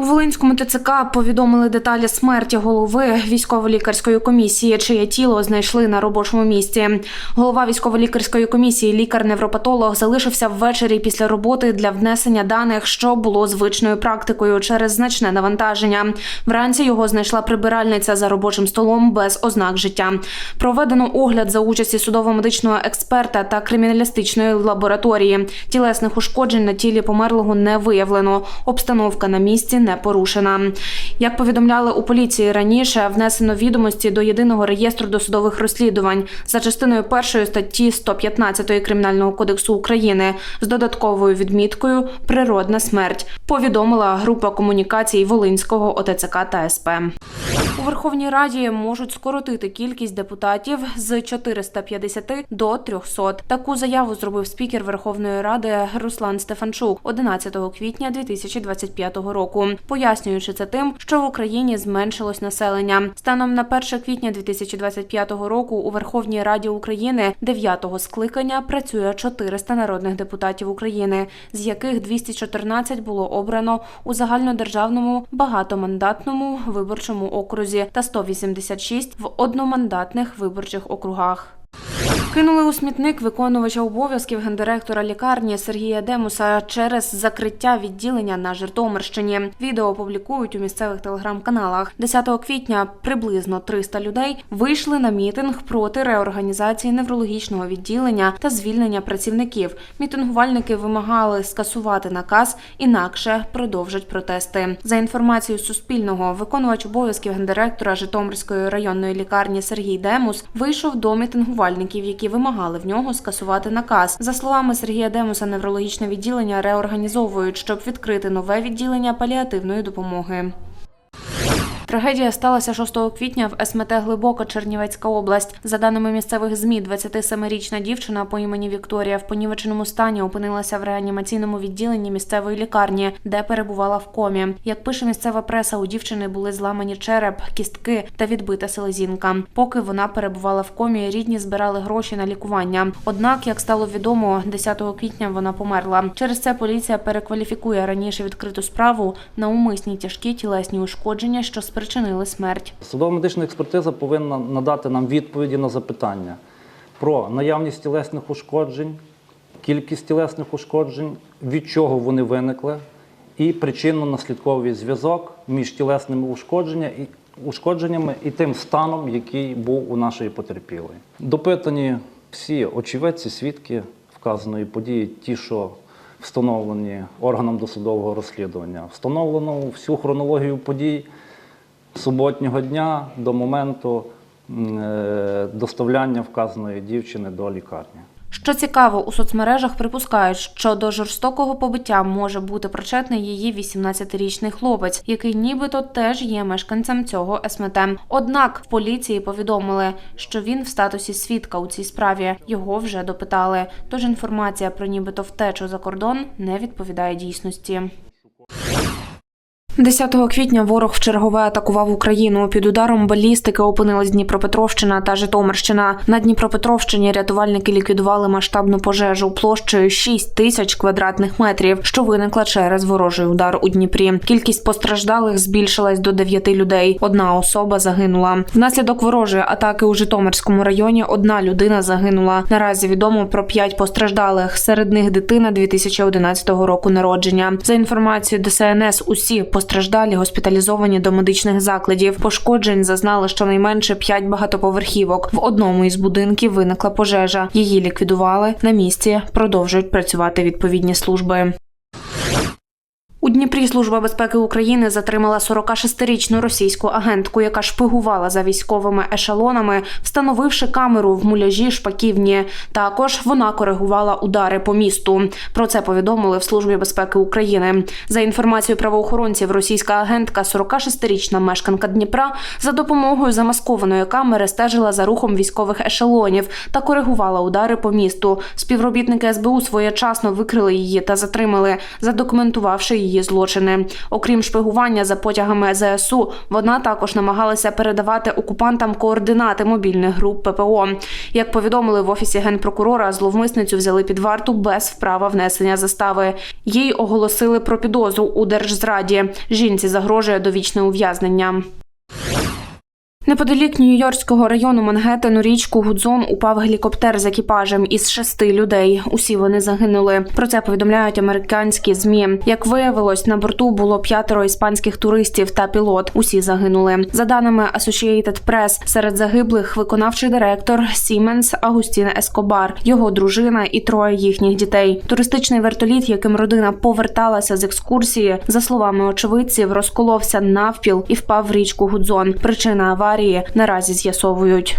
У Волинському ТЦК повідомили деталі смерті голови військово-лікарської комісії, чиє тіло знайшли на робочому місці. Голова військово-лікарської комісії, лікар-невропатолог, залишився ввечері після роботи для внесення даних, що було звичною практикою через значне навантаження. Вранці його знайшла прибиральниця за робочим столом без ознак життя. Проведено огляд за участі судово-медичного експерта та криміналістичної лабораторії. Тілесних ушкоджень на тілі померлого не виявлено. Обстановка на місці не порушена. Як повідомляли у поліції раніше, внесено відомості до єдиного реєстру досудових розслідувань за частиною першої статті 115 Кримінального кодексу України з додатковою відміткою Природна смерть. Повідомила група комунікацій Волинського ОТЦК та СП. У Верховній Раді можуть скоротити кількість депутатів з 450 до 300. Таку заяву зробив спікер Верховної Ради Руслан Стефанчук 11 квітня 2025 року, пояснюючи це тим, що в Україні зменшилось населення. Станом на 1 квітня 2025 року у Верховній Раді України 9-го скликання працює 400 народних депутатів України, з яких 214 було обрано у загальнодержавному багатомандатному виборчому окрузі та 186 в одномандатних виборчих округах. Кинули у смітник виконувача обов'язків гендиректора лікарні Сергія Демуса через закриття відділення на Житомирщині. Відео опублікують у місцевих телеграм-каналах. 10 квітня приблизно 300 людей вийшли на мітинг проти реорганізації неврологічного відділення та звільнення працівників. Мітингувальники вимагали скасувати наказ, інакше продовжать протести. За інформацією Суспільного, виконувач обов'язків гендиректора Житомирської районної лікарні Сергій Демус вийшов до мітингувальників, які вимагали в нього скасувати наказ. За словами Сергія Демуса, неврологічне відділення реорганізовують, щоб відкрити нове відділення паліативної допомоги. Трагедія сталася 6 квітня в СМТ Глибока, Чернівецька область. За даними місцевих змі, 27-річна дівчина по імені Вікторія в понівеченому стані опинилася в реанімаційному відділенні місцевої лікарні, де перебувала в комі. Як пише місцева преса, у дівчини були зламані череп, кістки та відбита селезінка. Поки вона перебувала в комі, рідні збирали гроші на лікування. Однак, як стало відомо, 10 квітня вона померла. Через це поліція перекваліфікує раніше відкриту справу на умисні тяжкі тілесні ушкодження, що спричинили смерть. Судово-медична експертиза повинна надати нам відповіді на запитання про наявність тілесних ушкоджень, кількість тілесних ушкоджень, від чого вони виникли, і причинно-наслідковий зв'язок між тілесними ушкодження і- ушкодженнями і тим станом, який був у нашої потерпілої. Допитані всі очевидці, свідки вказаної події, ті, що встановлені органом досудового розслідування, встановлено всю хронологію подій суботнього дня до моменту е, доставляння вказаної дівчини до лікарні. Що цікаво, у соцмережах припускають, що до жорстокого побиття може бути причетний її 18-річний хлопець, який нібито теж є мешканцем цього СМТ. Однак в поліції повідомили, що він в статусі свідка у цій справі. Його вже допитали. Тож інформація про нібито втечу за кордон не відповідає дійсності. 10 квітня ворог вчергове атакував Україну. Під ударом балістики опинилась Дніпропетровщина та Житомирщина. На Дніпропетровщині рятувальники ліквідували масштабну пожежу площею 6 тисяч квадратних метрів, що виникла через ворожий удар у Дніпрі. Кількість постраждалих збільшилась до 9 людей. Одна особа загинула. Внаслідок ворожої атаки у Житомирському районі одна людина загинула. Наразі відомо про 5 постраждалих. Серед них дитина 2011 року народження. За інформацією ДСНС, усі постраждалі госпіталізовані до медичних закладів. Пошкоджень зазнали щонайменше 5 багатоповерхівок. В одному із будинків виникла пожежа. Її ліквідували. На місці продовжують працювати відповідні служби. Дніпрі Служба безпеки України затримала 46-річну російську агентку, яка шпигувала за військовими ешелонами, встановивши камеру в муляжі шпаківні. Також вона коригувала удари по місту. Про це повідомили в Службі безпеки України. За інформацією правоохоронців, російська агентка, 46-річна мешканка Дніпра, за допомогою замаскованої камери стежила за рухом військових ешелонів та коригувала удари по місту. Співробітники СБУ своєчасно викрили її та затримали, задокументувавши її її злочини. Окрім шпигування за потягами ЗСУ, вона також намагалася передавати окупантам координати мобільних груп ППО. Як повідомили в офісі генпрокурора, зловмисницю взяли під варту без вправа внесення застави. Їй оголосили про підозру у держзраді. Жінці загрожує довічне ув'язнення. Неподалік Нью-Йоркського району Мангеттен у річку Гудзон упав гелікоптер з екіпажем із шести людей. Усі вони загинули. Про це повідомляють американські змі. Як виявилось, на борту було п'ятеро іспанських туристів та пілот. Усі загинули. За даними Associated Press, серед загиблих виконавчий директор Сіменс Агустін Ескобар, його дружина і троє їхніх дітей. Туристичний вертоліт, яким родина поверталася з екскурсії, за словами очевидців, розколовся навпіл і впав в річку Гудзон. Причина аварії наразі з'ясовують.